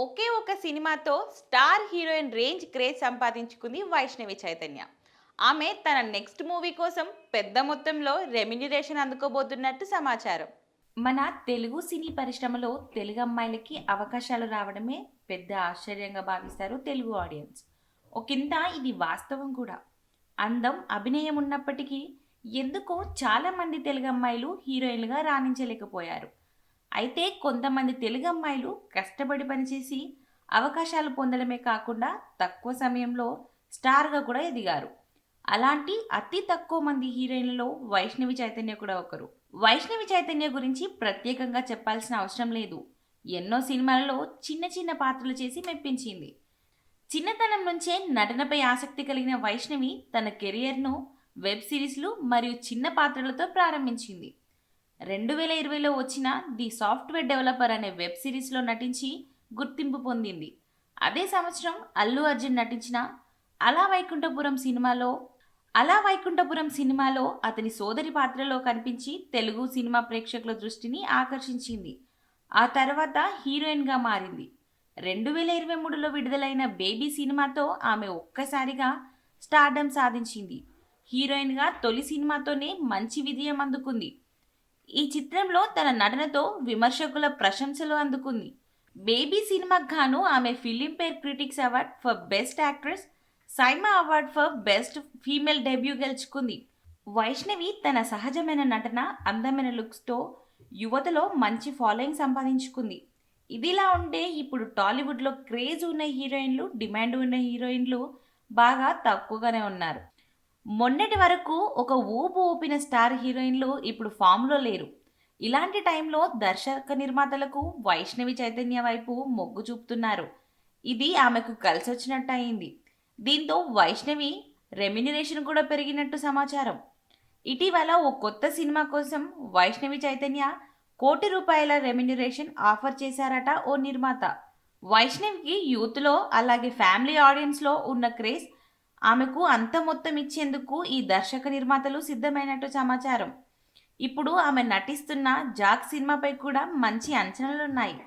ఒకే ఒక సినిమాతో star heroine range craze సంపాదించుకుంది వైష్ణవి చైతన్య. ఆమె తన నెక్స్ట్ మూవీ కోసం పెద్ద మొత్తంలో రెమ్యునరేషన్ అందుకోబోతున్నట్టు సమాచారం. మన తెలుగు సినీ పరిశ్రమలో తెలుగు అమ్మాయిలకి అవకాశాలు రావడమే పెద్ద ఆశ్చర్యంగా భావిస్తారు తెలుగు ఆడియన్స్. ఒకంత ఇది వాస్తవం కూడా. అందం అభినయం ఉన్నప్పటికీ ఎందుకో చాలామంది తెలుగు అమ్మాయిలు హీరోయిన్లుగా రాణించలేకపోయారు. అయితే కొంతమంది తెలుగు అమ్మాయిలు కష్టపడి పనిచేసి అవకాశాలు పొందడమే కాకుండా తక్కువ సమయంలో స్టార్గా కూడా ఎదిగారు. అలాంటి అతి తక్కువ మంది హీరోయిన్లలో వైష్ణవి చైతన్య కూడా ఒకరు. వైష్ణవి చైతన్య గురించి ప్రత్యేకంగా చెప్పాల్సిన అవసరం లేదు. ఎన్నో సినిమాలలో చిన్న చిన్న పాత్రలు చేసి మెప్పించింది. చిన్నతనం నుంచే నటనపై ఆసక్తి కలిగిన వైష్ణవి తన కెరియర్ను వెబ్ సిరీస్లు మరియు చిన్న పాత్రలతో ప్రారంభించింది. రెండు వేల ఇరవైలో వచ్చిన ది సాఫ్ట్వేర్ డెవలపర్ అనే వెబ్ సిరీస్లో నటించి గుర్తింపు పొందింది. అదే సంవత్సరం అల్లు అర్జున్ నటించిన అలా వైకుంఠపురం సినిమాలో అలా వైకుంఠపురం సినిమాలో అతని సోదరి పాత్రలో కనిపించి తెలుగు సినిమా ప్రేక్షకుల దృష్టిని ఆకర్షించింది. ఆ తర్వాత హీరోయిన్గా మారింది. రెండు వేల ఇరవై మూడులో విడుదలైన బేబీ సినిమాతో ఆమె ఒక్కసారిగా స్టార్డమ్ సాధించింది. హీరోయిన్గా తొలి సినిమాతోనే మంచి విజయం అందుకుంది. ఈ చిత్రంలో తన నటనతో విమర్శకుల ప్రశంసలు అందుకుంది. బేబీ సినిమాకు గాను ఆమె Filmfare critics award for best actress SIIMA award for best female debut గెలుచుకుంది. వైష్ణవి తన సహజమైన నటన అందమైన లుక్స్తో యువతలో మంచి ఫాలోయింగ్ సంపాదించుకుంది. ఇదిలా ఉంటే ఇప్పుడు టాలీవుడ్లో క్రేజ్ ఉన్న హీరోయిన్లు డిమాండ్ ఉన్న హీరోయిన్లు బాగా తక్కువగానే ఉన్నారు. మొన్నటి వరకు ఒక ఊపు ఊపిన స్టార్ హీరోయిన్లు ఇప్పుడు ఫామ్లో లేరు. ఇలాంటి టైంలో దర్శక నిర్మాతలకు వైష్ణవి చైతన్య వైపు మొగ్గు చూపుతున్నారు. ఇది ఆమెకు కలిసి వచ్చినట్టు అయింది దీంతో వైష్ణవి రెమ్యునరేషన్ కూడా పెరిగినట్టు సమాచారం. ఇటీవల ఓ కొత్త సినిమా కోసం వైష్ణవి చైతన్య కోటి రూపాయల రెమ్యునరేషన్ ఆఫర్ చేశారట ఓ నిర్మాత. వైష్ణవికి యూత్లో అలాగే ఫ్యామిలీ ఆడియన్స్లో ఉన్న క్రేజ్ ఆమెకు అంత మొత్తం ఇచ్చేందుకు ఈ దర్శక నిర్మాతలు సిద్ధమైనట్టు సమాచారం. ఇప్పుడు ఆమె నటిస్తున్న జాక్ సినిమాపై కూడా మంచి అంచనాలున్నాయి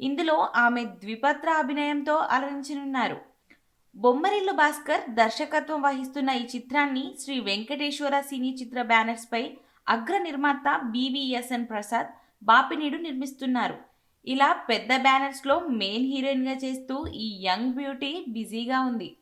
ఇందులో ఆమె ద్విపత్ర అభినయంతో అలరించనున్నారు. బొమ్మరిల్లు భాస్కర్ దర్శకత్వం వహిస్తున్న ఈ చిత్రాన్ని శ్రీ వెంకటేశ్వర సినీ చిత్ర బ్యానర్స్పై అగ్ర నిర్మాత బీవీఎస్ఎన్ ప్రసాద్ బాపినీడు నిర్మిస్తున్నారు. ఇలా పెద్ద బ్యానర్స్లో మెయిన్ హీరోయిన్గా చేస్తూ ఈ యంగ్ బ్యూటీ బిజీగా ఉంది.